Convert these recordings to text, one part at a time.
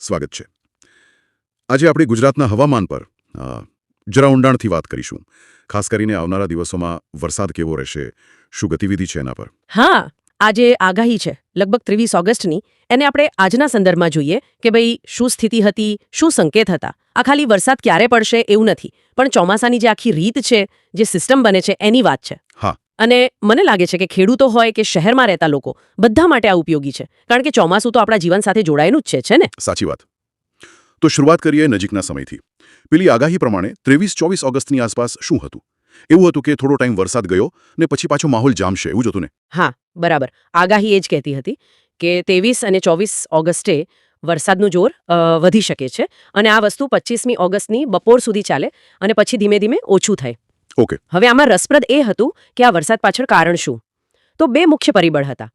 સ્વાગત છે. આજે આપણે ગુજરાતના હવામાન પર જરા ઊંડાણથી વાત કરીશું. ખાસ કરીને આવનારા દિવસોમાં વરસાદ કેવો રહેશે શું ગતિવિધિ છે એના પર? હા આજે આગાહી છે લગભગ ત્રેવીસ ઓગસ્ટની. એને આપણે આજના સંદર્ભમાં જોઈએ કે ભાઈ શું સ્થિતિ હતી શું સંકેત હતા. આ ખાલી વરસાદ ક્યારે પડશે એવું નથી. પણ ચોમાસાની જે આખી રીત છે જે સિસ્ટમ બને છે એની વાત છે. હા. અને મને લાગે છે કે ખેડૂતો હોય કે શહેરમાં રહેતા લોકો બધા માટે આ ઉપયોગી છે. કારણ કે ચોમાસું તો આપણા જીવન સાથે જોડાયેલું જ છે છે ને? સાચી વાત. તો શરૂઆત કરીએ નજીકના સમયથી. પેલી આગાહી પ્રમાણે ત્રેવીસ ચોવીસ ઓગસ્ટની આસપાસ શું હતું? એવું હતું કે થોડો ટાઈમ વરસાદ ગયો ને પછી પાછો માહોલ જામશે એવું જ હતું ને? હા બરાબર. આગાહી એ જ કહેતી હતી કે ત્રેવીસ અને ચોવીસ ઓગસ્ટે વરસાદનું જોર વધી શકે છે અને આ વસ્તુ પચીસમી ઓગસ્ટની બપોર સુધી ચાલે અને પછી ધીમે ધીમે ઓછું થાય. ઓકે. હવે આમાં રસપ્રદ એ હતું કે આ વરસાદ પાછળ કારણ શું? તો બે મુખ્ય પરિબળ હતા.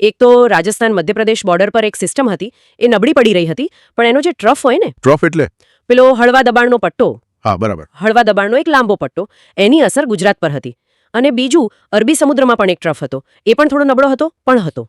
એક તો રાજસ્થાન મધ્યપ્રદેશ બોર્ડર પર એક સિસ્ટમ હતી. એ નબળી પડી રહી હતી પણ એનો જે ટ્રફ હોય ને ટ્રફ એટલે? પેલો હળવા દબાણનો પટ્ટો. હા બરાબર. હળવા દબાણનો એક લાંબો પટ્ટો. એની અસર ગુજરાત પર હતી. અને બીજું અરબી સમુદ્રમાં પણ એક ટ્રફ હતો. એ પણ થોડો નબળો હતો પણ હતો.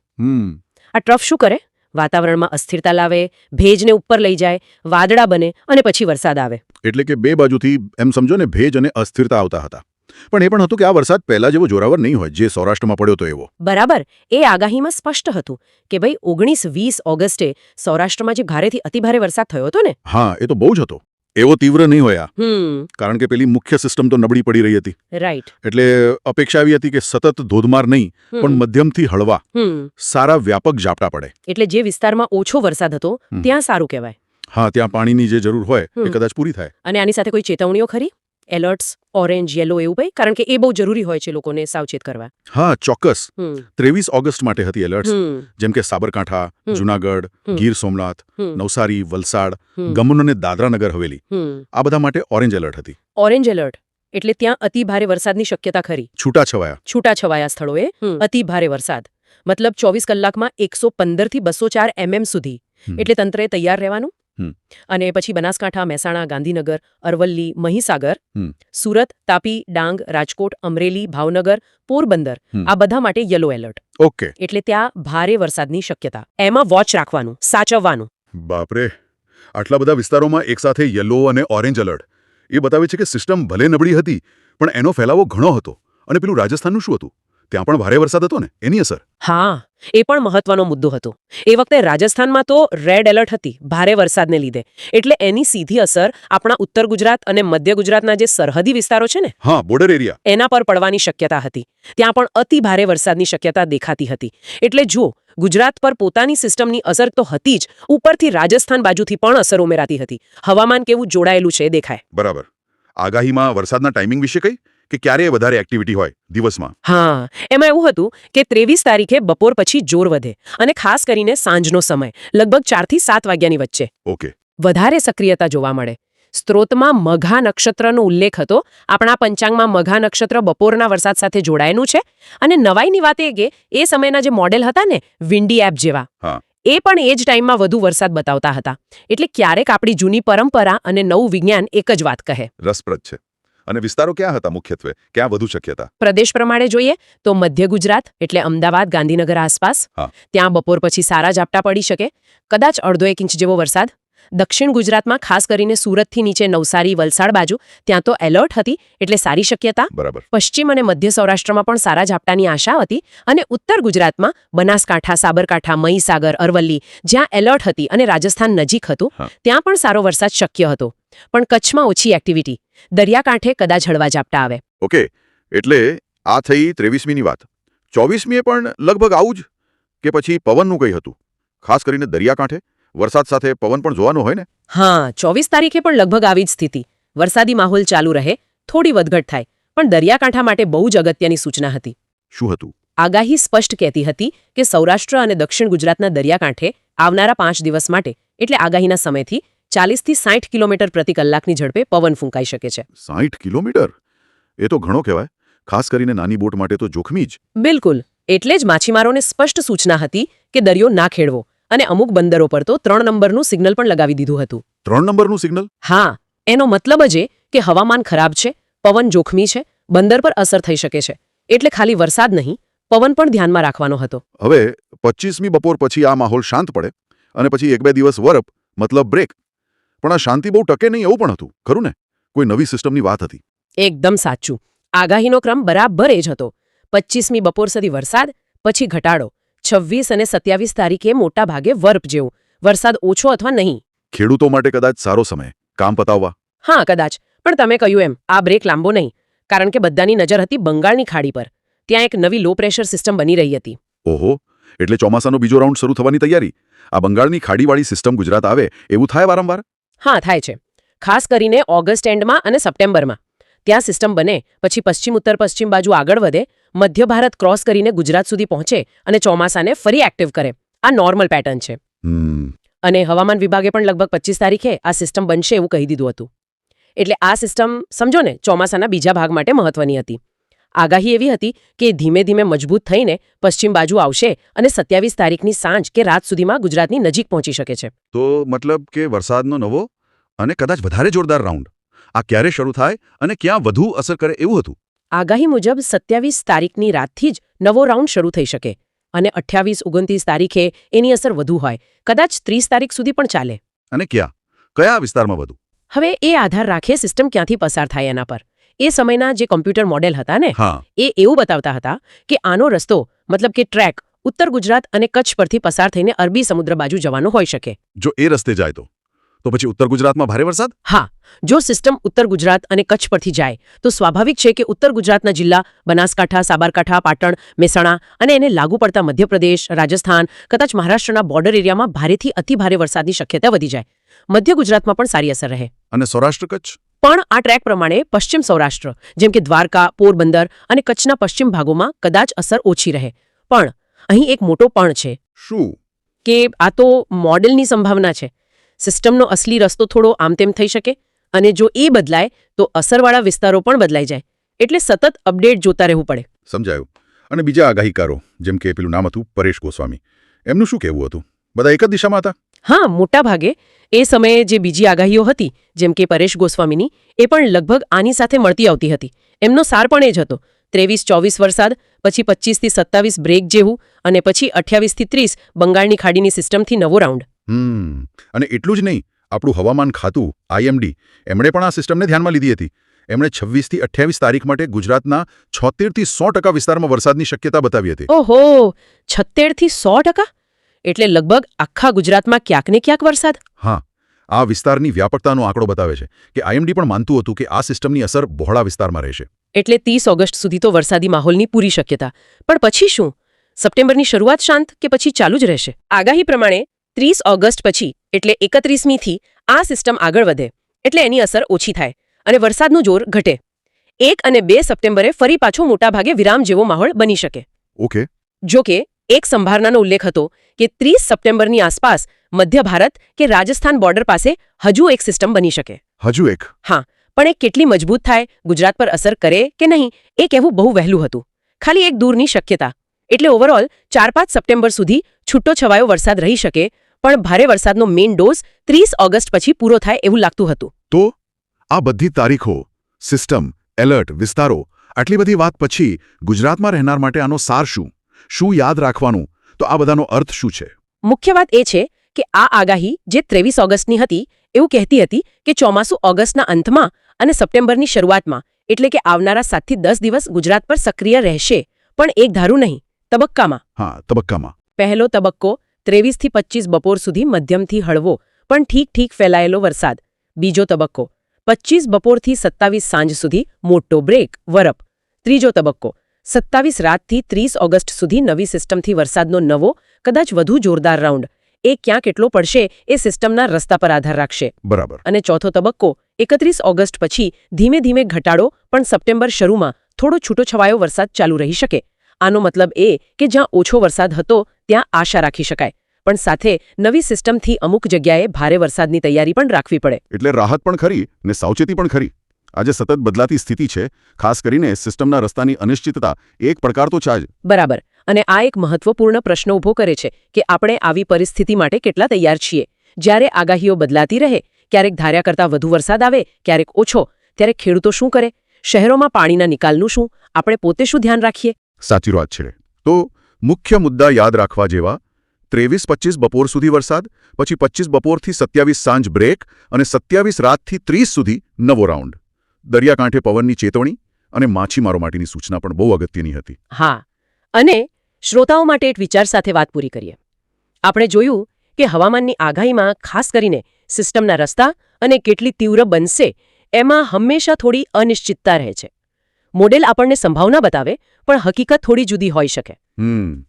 આ ટ્રફ શું કરે? વાતાવરણમાં અસ્થિરતા લાવે ભેજને ઉપર લઈ જાય વાદળા બને અને પછી વરસાદ આવે. એટલે કે બે બાજુથી એમ સમજો ને ભેજ અને અસ્થિરતા આવતા હતા. પણ એ પણ હતું કે આ વરસાદ પહેલા જેવો જોરાવર નહીં હોય જે સૌરાષ્ટ્રમાં પડ્યો તો એવો. બરાબર. એ આગાહીમાં સ્પષ્ટ હતું કે ભાઈ ઓગણીસ વીસ ઓગસ્ટે સૌરાષ્ટ્રમાં જે ભારેથી અતિભારે વરસાદ થયો હતો ને? હા એ તો બહુ જ હતો. એવો તીવ્ર નહીં હોયા કારણ કે પેલી મુખ્ય સિસ્ટમ તો નબળી પડી રહી હતી. રાઈટ એટલે અપેક્ષા આવી હતી કે સતત ધોધમાર નહીં પણ મધ્યમથી હળવા. સારા વ્યાપક ઝાપટા પડે. એટલે જે વિસ્તારમાં ઓછો વરસાદ હતો ત્યાં સારું કહેવાય. હા ત્યાં પાણીની જે જરૂર હોય એ કદાચ પૂરી થાય. અને આની સાથે કોઈ ચેતવણીઓ ખરી? એલર્ટ્સ ઓરેન્જ યલો એવું ભાઈ કારણ કે એ બહુ જરૂરી હોય છે લોકોને સાવચેત કરવા. હા ચોક્કસ. ત્રેવીસ ઓગસ્ટ માટે હતી એલર્ટ્સ જેમ કે સાબરકાંઠા જુનાગઢ ગીર સોમનાથ નવસારી વલસાડ. ગમન અને દાદરાનગર હવેલી. આ બધા માટે ઓરેન્જ એલર્ટ હતી. ઓરેન્જ એલર્ટ એટલે ત્યાં અતિ ભારે વરસાદની શક્યતા ખરી. છૂટાછવાયા. છૂટાછવાયા સ્થળોએ અતિ ભારે વરસાદ. મતલબ ચોવીસ કલાકમાં એકસો પંદરથી બસો ચાર એમએમ સુધી. એટલે તંત્રએ તૈયાર રહેવાનું. અને પછી બનાસકાંઠા મહેસાણા ગાંધીનગર અરવલ્લી મહીસાગર હમ. સુરત તાપી ડાંગ રાજકોટ અમરેલી ભાવનગર પોરબંદર આ બધા માટે યલો એલર્ટ. ઓકે. એટલે ત્યાં ભારે વરસાદની શક્યતા. એમાં વોચ રાખવાનું સાચવવાનું. બાપરે. આટલા બધા વિસ્તારોમાં એકસાથે યલો અને ઓરેન્જ એલર્ટ. એ બતાવે છે કે સિસ્ટમ ભલે નબળી હતી પણ એનો ફેલાવો ઘણો હતો. અને પેલું રાજસ્થાનનું શું હતું? ત્યાં પણ ભારે વરસાદ હતો ને? એની અસર? હા એ પણ મહત્વનો મુદ્દો હતો. એ વખતે રાજસ્થાનમાં તો રેડ એલર્ટ હતી ભારે વરસાદને લીધે. એટલે એની સીધી અસર આપણા ઉત્તર ગુજરાત અને મધ્ય ગુજરાતના જે સરહદી વિસ્તારો છે ને હા બોર્ડર એરિયા એના પર પડવાની શક્યતા હતી. ત્યાં પણ અતિ ભારે વરસાદની શક્યતા દેખાતી હતી. એટલે જો ગુજરાત પર પોતાની સિસ્ટમની અસર તો હતી જ ઉપરથી રાજસ્થાન બાજુથી પણ અસર ઉમેરાતી હતી. હવામાન કેવું જોડાયેલું છે દેખાય. બરાબર. આગાહીમાં વરસાદના ટાઈમિંગ વિશે કઈ? કે ક્યારે વધારે એક્ટિવિટી હોય દિવસમાં? હા એમાં એવું હતું કે ત્રેવીસ તારીખે બપોર પછી જોર વધે અને ખાસ કરીને સાંજનો સમય લગભગ ચારથી સાત વાગ્યાની વચ્ચે. ઓકે. વધારે સક્રિયતા જોવા મળે. સ્ત્રોતમાં મઘા નક્ષત્રનો ઉલ્લેખ હતો. આપણા પંચાંગમાં મઘા નક્ષત્ર બપોરના વરસાદ સાથે જોડાયેલું છે. અને નવાઈની વાત એ કે એ સમયના જે મોડેલ હતા ને વિન્ડી એપ જેવા હા. એ પણ એ જ ટાઈમમાં વધુ વરસાદ બતાવતા હતા. એટલે ક્યારેક આપણી જૂની પરંપરા અને નવું વિજ્ઞાન એક જ વાત કહે. રસપ્રદ છે. અને વિસ્તારો ક્યાં હતા મુખ્યત્વે? ક્યાં વધુ શક્યતા? પ્રદેશ પ્રમાણે જોઈએ તો મધ્ય ગુજરાત એટલે અમદાવાદ ગાંધીનગર આસપાસ. ત્યાં બપોર પછી સારા ઝાપટા પડી શકે. કદાચ અડધો એક ઇંચ જેવો વરસાદ. દક્ષિણ ગુજરાતમાં ખાસ કરીને સુરતથી નીચે નવસારી વલસાડ બાજુ ત્યાં તો એલર્ટ હતી એટલે સારી શક્યતા. બરાબર. પશ્ચિમ અને મધ્ય સૌરાષ્ટ્રમાં પણ સારા ઝાપટાની આશા હતી અને ઉત્તર ગુજરાતમાં બનાસકાંઠા સાબરકાંઠા મહીસાગર અરવલ્લી જ્યાં એલર્ટ હતી અને રાજસ્થાન નજીક હતું ત્યાં પણ સારો વરસાદ શક્ય હતો. પણ કચ્છમાં ઓછી એક્ટિવિટી દરિયાકાંઠે કદાચ હળવા ઝાપટા આવે. ઓકે એટલે આ થઈ ત્રેવીસમીની વાત. ચોવીસમીએ પણ લગભગ આવું જ? કે પછી પવનનું કંઈ હતું? ખાસ કરીને દરિયાકાંઠે? વરસાદ સાથે પવન પણ જોવાનો હોય ને? હા ચોવીસ તારીખે પણ લગભગ આવી જ સ્થિતિ. વરસાદી માહોલ ચાલુ રહે થોડી વધઘટ થાય પણ દરિયાકાંઠા માટે બહુ જ અગત્યની સૂચના હતી. શું હતું? આગાહી સ્પષ્ટ કહેતી હતી કે સૌરાષ્ટ્ર અને દક્ષિણ ગુજરાતના દરિયાકાંઠે આવનારા પાંચ દિવસ માટે એટલે આગાહીના સમયથી ચાલીસથી સાઠ કિલોમીટર પ્રતિ કલાકની ઝડપે પવન ફૂંકાઈ શકે છે. સાઠ કિલોમીટર? એ તો ઘણો કહેવાય. ખાસ કરીને નાની બોટ માટે તો જોખમી જ. બિલકુલ. એટલે જ માછીમારોને સ્પષ્ટ સૂચના હતી કે દરિયો ના ખેડવો અને અમુક બંદરો પર તો ત્રણ નંબરનું સિગ્નલ પણ લગાવી દીધું હતું. ત્રણ નંબરનું સિગ્નલ? હા. એનો મતલબ જ એ કે હવામાન ખરાબ છે પવન જોખમી છે બંદર પર અસર થઈ શકે છે. એટલે ખાલી વરસાદ નહીં પવન પણ ધ્યાનમાં રાખવાનો હતો. હવે પચીસમી બપોર પછી આ માહોલ શાંત પડે અને પછી એક બે દિવસ વરપ મતલબ બ્રેક. પણ આ શાંતિ બહુ ટકે નહીં એવું પણ હતું ખરું ને? કોઈ નવી સિસ્ટમની વાત હતી. એકદમ સાચું. આગાહીનો ક્રમ બરાબર એ જ હતો. પચ્ચીસમી બપોર સુધી વરસાદ પછી ઘટાડો. છવ્વીસ અને સત્યાવીસ તારીખે મોટા ભાગે વર્પ જેવું. વરસાદ ઓછો અથવા નહીં? ખેડૂતો માટે કદાચ સારો સમય. કામ પતાવવા. હા કદાચ. પણ તમે કહ્યું એમ આ બ્રેક લાંબો નહીં. કારણ કે બધાની નજર હતી બંગાળની ખાડી પર. ત્યાં એક નવી લો પ્રેશર સિસ્ટમ બની રહી હતી. ઓહો એટલે ચોમાસાનો બીજો રાઉન્ડ શરૂ થવાની તૈયારી. આ બંગાળની ખાડીવાળી સિસ્ટમ ગુજરાત આવે એવું થાય વારંવાર? હા થાય છે. ખાસ કરીને ઓગસ્ટ એન્ડમાં અને સપ્ટેમ્બરમાં. ત્યાં સિસ્ટમ બને પછી પશ્ચિમ ઉત્તર પશ્ચિમ બાજુ આગળ વધે મધ્ય ભારત ક્રોસ કરીને ગુજરાત સુધી પહોંચે અને ચોમાસાને ફરી એક્ટિવ કરે. આ નોર્મલ પેટર્ન છે. અને હવામાન વિભાગે પણ લગભગ પચીસ તારીખે આ સિસ્ટમ બનશે એવું કહી દીધું હતું. એટલે આ સિસ્ટમ સમજો ને ચોમાસાના બીજા ભાગ માટે મહત્વની હતી. આગાહી એવી હતી કે ધીમે ધીમે મજબૂત થઈને પશ્ચિમ બાજુ આવશે અને સત્યાવીસ તારીખની સાંજ કે રાત સુધીમાં ગુજરાતની નજીક પહોંચી શકે છે. તો મતલબ કે વરસાદનો નવો અને કદાચ વધારે જોરદાર રાઉન્ડ. આ ક્યારે શરૂ થાય અને ક્યાં વધુ અસર કરે એવું હતું? આગાહી મુજબ સત્યાવીસ તારીખની રાતથી જ નવો રાઉન્ડ શરૂ થઈ શકે અને અઠ્યાવીસ ઓગણત્રીસ તારીખે એની અસર વધુ હોય. કદાચ ત્રીસ તારીખ સુધી પણ ચાલે. અને ક્યાં? કયા વિસ્તારમાં વધુ? હવે એ આધાર રાખે સિસ્ટમ ક્યાંથી પસાર થાય એના પર. એ સમયના જે કોમ્પ્યુટર મોડેલ હતા ને એ એવું બતાવતા હતા કે આનો રસ્તો મતલબ કે ટ્રેક ઉત્તર ગુજરાત અને કચ્છ પરથી પસાર થઈને અરબી સમુદ્ર બાજુ જવાનો હોઈ શકે. જો એ રસ્તે જાય તો? તો પછી ઉત્તર ગુજરાતમાં ભારે વરસાદ? હા. જો સિસ્ટમ ઉત્તર ગુજરાત અને કચ્છ પરથી જાય તો સ્વાભાવિક છે કે ઉત્તર ગુજરાતના જિલ્લા બનાસકાંઠા સાબરકાંઠા પાટણ મહેસાણા અને એને લાગુ પડતા મધ્યપ્રદેશ રાજસ્થાન કદાચ મહારાષ્ટ્રના બોર્ડર એરિયામાં ભારેથી અતિભારે વરસાદની શક્યતા વધી જાય. મધ્ય ગુજરાતમાં પણ સારી અસર રહે. અને સૌરાષ્ટ્ર કચ્છ? પણ આ ટ્રેક પ્રમાણે પશ્ચિમ સૌરાષ્ટ્ર જેમ કે દ્વારકા પોરબંદર અને કચ્છના પશ્ચિમ ભાગોમાં કદાચ અસર ઓછી રહે. પણ અહીં એક મોટો પણ છે. શું? કે આ તો મોડેલની સંભાવના છે. સિસ્ટમનો અસલી રસ્તો થોડો આમ તેમ થઈ શકે અને જો એ બદલાય તો અસરવાળા વિસ્તારો પણ બદલાઈ જાય. એટલે સતત અપડેટ જોતા રહેવું પડે. સમજાયું. અને બીજા આગાહીકારો જેમ કે પેલું નામ હતું પરેશ ગોસ્વામી. એમનું શું કહેવું હતું? બધા એક જ દિશામાં હતા? હા મોટા ભાગે એ સમયે જે બીજી આગાહીઓ હતી જેમ કે પરેશ ગોસ્વામીની એ પણ લગભગ આની સાથે મળતી આવતી હતી. એમનો સાર પણ એ જ હતો. ત્રેવીસ ચોવીસ વરસાદ પછી પચીસથી સત્તાવીસ બ્રેક જેવું અને પછી અઠ્યાવીસથી ત્રીસ બંગાળની ખાડીની સિસ્ટમથી નવો રાઉન્ડ. અને એટલું જ નહીં આપણું હવામાન ખાતું આઈએમડી એમણે પણ આ સિસ્ટમને ધ્યાનમાં લીધી હતી. એમણે છવ્વીસથી અઠ્યાવીસ તારીખ માટે ગુજરાતના છોતેરથી સો ટકા વિસ્તારમાં વરસાદની શક્યતા બતાવી હતી. ઓહો છત્તેરથી સો ટકા? એટલે લગભગ આખા ગુજરાતમાં ક્યાંક ને ક્યાંક વરસાદ? હા. આ વિસ્તારની વ્યાપકતાનો આંકડો બતાવે છે કે આઈએમડી પણ માનતું હતું કે આ સિસ્ટમની અસર બહોળા વિસ્તારમાં રહેશે. એટલે ત્રીસ ઓગસ્ટ સુધી તો વરસાદી માહોલની પૂરી શક્યતા. પણ પછી શું? સપ્ટેમ્બરની શરૂઆત શાંત કે પછી ચાલુ જ રહેશે? આગાહી પ્રમાણે ત્રીસ ઓગસ્ટ પછી એટલે એકત્રીસમીથી આ સિસ્ટમ આગળ વધે. એટલે એની અસર ઓછી થાય અને વરસાદનું જોર ઘટે. એક અને બે સપ્ટેમ્બરે ફરી પાછો મોટાભાગે વિરામ જેવો માહોલ બની શકે. ઓકે. જો કે એક સંભાવનાનો ઉલ્લેખ હતો કે ત્રીસ સપ્ટેમ્બરની આસપાસ મધ્ય ભારત કે રાજસ્થાન બોર્ડર પાસે હજુ એક સિસ્ટમ બની શકે. હજુ એક? હા પણ એ કેટલી મજબૂત થાય ગુજરાત પર અસર કરે કે નહીં એ કહેવું બહુ વહેલું હતું. ખાલી એક દૂરની શક્યતા. એટલે ઓવરઓલ ચાર પાંચ સપ્ટેમ્બર સુધી છૂટો છવાયો વરસાદ રહી શકે પણ ભારે વરસાદનો મેઇન ડોઝ ત્રીસ ઓગસ્ટ પછી પૂરો થાય એવું લાગતું હતું. તો? આ બધી તારીખો સિસ્ટમ એલર્ટ વિસ્તારો આટલી બધી વાત પછી ગુજરાતમાં રહેનાર માટે આનો સાર શું? શું યાદ રાખવાનું? તો આ બધાનો અર્થ શું છે? મુખ્ય વાત એ છે કે આ આગાહી જે ત્રેવીસ ઓગસ્ટની હતી એવું કહેતી હતી કે ચોમાસું ઓગસ્ટના અંતમાં અને સપ્ટેમ્બરની શરૂઆતમાં એટલે કે આવનારા સાતથી દસ દિવસ ગુજરાત પર સક્રિય રહેશે. પણ એક ધારું નહીં તબક્કામાં. હા તબક્કામાં. પહેલો તબક્કો ત્રેવીસથી પચીસ બપોર સુધી મધ્યમથી હળવો પણ ઠીક ઠીક ફેલાયેલો વરસાદ. બીજો તબક્કો પચીસ બપોરથી સત્તાવીસ સાંજ સુધી મોટો બ્રેક વરપ. ત્રીજો તબક્કો સત્તાવીસ રાતથી ત્રીસ ઓગસ્ટ સુધી નવી સિસ્ટમથી વરસાદનો નવો કદાચ વધુ જોરદાર રાઉન્ડ. એ ક્યાં કેટલો પડશે એ સિસ્ટમના રસ્તા પર આધાર રાખશે. બરાબર. અને ચોથો તબક્કો એકત્રીસ ઓગસ્ટ પછી ધીમે ધીમે ઘટાડો પણ સપ્ટેમ્બર શરૂમાં થોડો છૂટોછવાયો વરસાદ ચાલુ રહી શકે. આનો મતલબ એ કે જ્યાં ઓછો વરસાદ હતો ત્યાં આશા રાખી શકાય. પણ સાથે નવી સિસ્ટમથી અમુક જગ્યાએ ભારે વરસાદની તૈયારી પણ રાખવી પડે. એટલે રાહત પણ ખરી ને સાવચેતી પણ ખરી. આજે સતત બદલાતી સ્થિતિ છે. ખાસ કરીને સિસ્ટમના રસ્તાની અનિશ્ચિતતા એક પડકાર તો છે જ. બરાબર. અને આ એક મહત્વપૂર્ણ પ્રશ્ન ઊભો કરે છે કે આપણે આવી પરિસ્થિતિ માટે કેટલા તૈયાર છીએ. જ્યારે આગાહીઓ બદલાતી રહે ક્યારેક ધાર્યા કરતાં વધુ વરસાદ આવે ક્યારેક ઓછો ત્યારે ખેડૂતો શું કરે? શહેરોમાં પાણીના નિકાલનું શું? આપણે પોતે શું ધ્યાન રાખીએ? સાચી વાત છે. તો મુખ્ય મુદ્દા યાદ રાખવા જેવા ત્રેવીસ પચીસ બપોર સુધી વરસાદ પછી પચીસ બપોરથી સત્યાવીસ સાંજ બ્રેક અને સત્યાવીસ રાતથી ત્રીસ સુધી નવો રાઉન્ડ. દરિયાકાંઠે પવનની ચેતવણી અને માછીમારો માટેની સૂચના પણ બહુ અગત્યની હતી. હા અને શ્રોતાઓ માટે એક વિચાર સાથે વાત પૂરી કરીએ. આપણે જોયું કે હવામાનની આગાહીમાં ખાસ કરીને સિસ્ટમના રસ્તા અને કેટલી તીવ્ર બનશે એમાં હંમેશા થોડી અનિશ્ચિતતા રહે છે. મોડેલ આપણને સંભાવના બતાવે પણ હકીકત થોડી જુદી હોઈ શકે.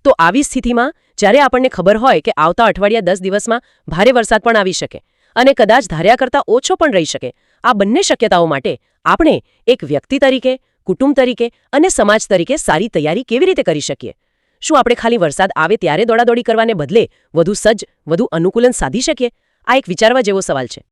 તો આવી સ્થિતિમાં જ્યારે આપણને ખબર હોય કે આવતા અઠવાડિયા દસ દિવસમાં ભારે વરસાદ પણ આવી શકે અને કદાચ ધાર્યા કરતાં ઓછો પણ રહી શકે આ બંને શક્યતાઓ માટે આપણે એક વ્યક્તિ તરીકે, કુટુંબ તરીકે અને સમાજ તરીકે સારી તૈયારી કેવી રીતે કરી શકીએ? શું આપણે ખાલી વરસાદ આવે ત્યારે દોડાદોડી કરવાને બદલે વધુ સજ્જ, વધુ અનુકૂલન સાધી શકીએ? આ એક વિચારવા જેવો સવાલ છે.